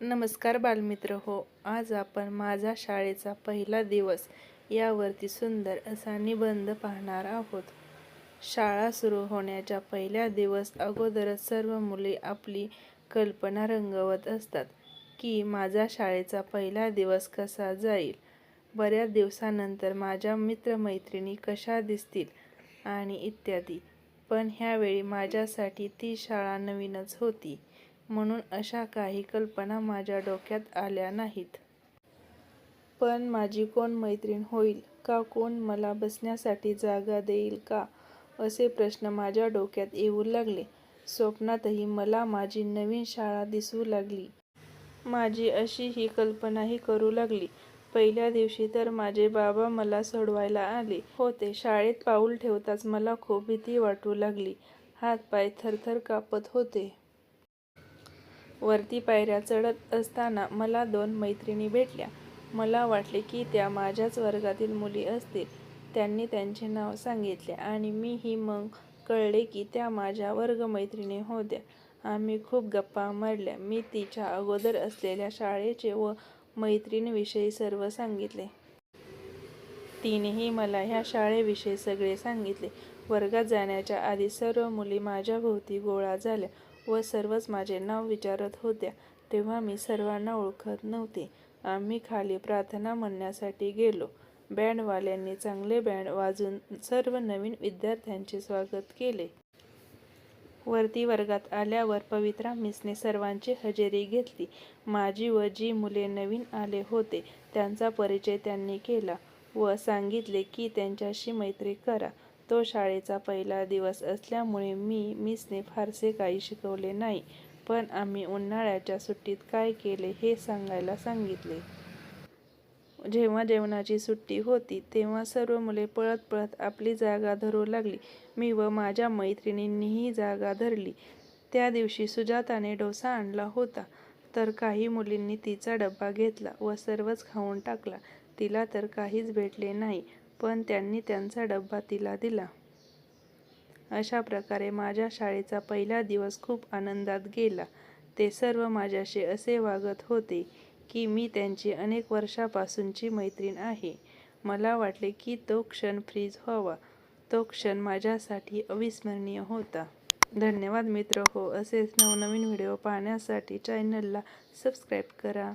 नमस्कार बालमित्र हो आज आपण माझा शाळेचा पहिला दिवस यावरती सुंदर असा निबंध पाहणार आहोत. शाळा सुरू होण्याच्या पहिल्या दिवस अगोदरच सर्व मुले आपली कल्पना रंगवत असतात की माझा शाळेचा पहिला दिवस कसा जाईल. बऱ्याच दिवसानंतर माझ्या मित्रमैत्रिणी कशा दिसतील आणि इत्यादी. पण ह्यावेळी माझ्यासाठी ती शाळा नवीनच होती. म्हणून अशा काही कल्पना माझ्या डोक्यात आल्या नाहीत. पण माझी कोण मैत्रीण होईल? का कोण मला बसण्यासाठी जागा देईल का? असे प्रश्न माझ्या डोक्यात येऊ लागले. स्वप्नातही मला माझी नवीन शाळा दिसू लागली. माझी अशी ही कल्पनाही करू लागली. पहिल्या दिवशी तर माझे बाबा मला सोडवायला आले होते. शाळेत पाऊल ठेवताच मला खूप भीती वाटू लागली. हात-पाय थरथर कापत होते. वरती पायऱ्या चढत असताना मला दोन मैत्रिणी भेटल्या. मला वाटले की त्या माझ्याच वर्गातील मुली असतील. त्यांनी त्यांचे नाव सांगितले आणि मीही मग कळले की त्या माझ्या वर्गमैत्रिणी होत्या. आम्ही खूप गप्पा मारल्या. मी तिच्या अगोदर असलेल्या शाळेचे व मैत्रिणीविषयी सर्व सांगितले. तिनेही मला ह्या शाळेविषयी सगळे सांगितले. वर्गात जाण्याच्या आधी सर्व मुली माझ्या भोवती गोळा झाल्या. व सर्वच माझे नाव विचारत होत्या तेव्हा मी सर्वांना ओळखत नव्हते. आम्ही खाली प्रार्थना म्हणण्यासाठी गेलो. बँडवाल्यांनी चांगले बँड वाजून सर्व नवीन विद्यार्थ्यांचे स्वागत केले. वरती वर्गात आल्यावर पवित्रा मिसने सर्वांची हजेरी घेतली. माझी व जी मुले नवीन आले होते त्यांचा परिचय त्यांनी केला व सांगितले की त्यांच्याशी मैत्री करा. तो शाळेचा पहिला दिवस असल्यामुळे मी मिसने फारसे काही शिकवले नाही पण आम्ही उन्हाळ्याच्या सुट्टीत काय केले हे सांगायला सांगितले. जेव्हा जेवणाची सुट्टी होती तेव्हा सर्व मुले पळत पळत आपली जागा धरू लागली. मी व माझ्या मैत्रिणींनीही जागा धरली. त्या दिवशी सुजाताने डोसा आणला होता तर काही मुलींनी तिचा डब्बा घेतला व सर्वच खाऊन टाकला. तिला तर काहीच भेटले नाही पण त्यांनी त्यांचा डब्बा तिला दिला. अशा प्रकारे माझ्या शाळेचा पहिला दिवस खूप आनंदात गेला. ते सर्व माझ्याशी असे वागत होते की मी त्यांची अनेक वर्षापासूनची मैत्रीण आहे. मला वाटले की तो क्षण फ्रीज व्हावा. तो क्षण माझ्यासाठी अविस्मरणीय होता. धन्यवाद मित्र. हो असेच नवनवीन व्हिडिओ पाहण्यासाठी चॅनलला सबस्क्राईब करा.